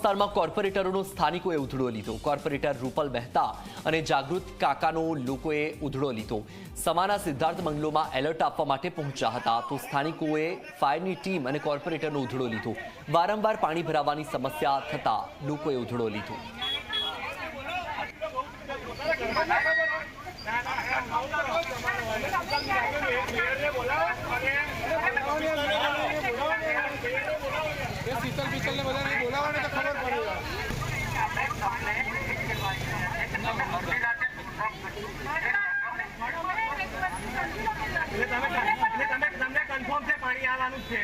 વિસ્તારમાં કોર્પોરેટરોનો સ્થાનિકોએ ઉધડો લીધો. કોર્પોરેટર રૂપલ મહેતા અને જાગૃત કાકાનો લોકોએ ઉધડો લીધો. સમાના સિદ્ધાર્થ બંગલોમાં એલર્ટ આપવા માટે પહોંચ્યા હતા. તો સ્થાનિકોએ ફાયરની ટીમ અને કોર્પોરેટરનો ઉધડો લીધો. વારંવાર પાણી ભરાવાની સમસ્યા થતાં લોકોએ ઉધડો લીધો. શીતલ બીતલ ને બધાને બોલાવો ને તો ખબર પડી કન્ફર્મ છે પાણી આવવાનું છે.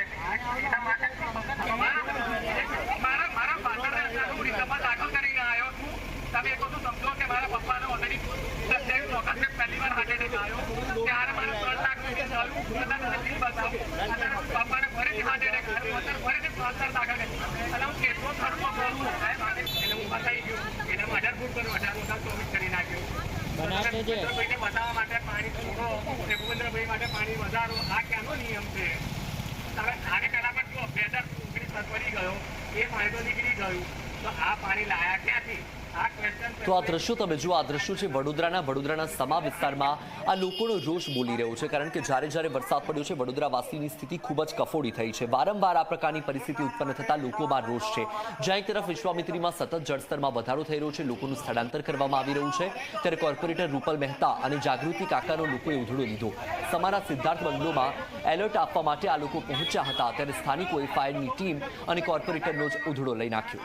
મારા મારા અત્યારે હું રિક્ષામાં દાખલ કરીને આવ્યો છું. તમે એક વસ્તુ સમજો કે મારા પપ્પાને ઓલરેડી સત્યાવીસ ઓગસ્ટે પહેલી વાર હાર્ટ એટેક આવ્યો ત્યારે મારે ત્રણ લાખ રૂપિયા અત્યારે પપ્પાને ફરીથી હાર્ટ એટેક આવ્યો ફરીથી ત્રણ બતાવવા માટે પાણી છોડો. અને માટે પાણી વધારો. આ ક્યાંનો નિયમ છે? તમે આને પહેલા પણ જો ઓગણીસ ગયો. એ ફાયદો નીકળી ગયું. તો આ પાણી લાયા ક્યાંથી? તો આ દ્રશ્યો તમે જુઓ, આ દ્રશ્યો છે વડોદરાના. વડોદરાના સમા વિસ્તારમાં આ લોકોનો રોષ બોલી રહ્યો છે, કારણ કે જ્યારે જ્યારે વરસાદ પડ્યો છે, વડોદરાવાસીની સ્થિતિ ખૂબ જ કફોડી થઈ છે. વારંવાર આ પ્રકારની પરિસ્થિતિ ઉત્પન્ન થતાં લોકોમાં રોષ છે. જ્યાં એક તરફ વિશ્વામિત્રીમાં સતત જળસ્તરમાં વધારો થઈ રહ્યો છે, લોકોનું સ્થળાંતર કરવામાં આવી રહ્યું છે. ત્યારે કોર્પોરેટર રૂપલ મહેતા અને જાગૃતિ કાકાનો લોકોએ ઉધડો લીધો. સમાના સિદ્ધાર્થ બંગલોમાં એલર્ટ આપવા માટે આ લોકો પહોંચ્યા હતા. ત્યારે સ્થાનિકોએ ફાયરની ટીમ અને કોર્પોરેટરનો જ ઉધડો લઈ નાખ્યો.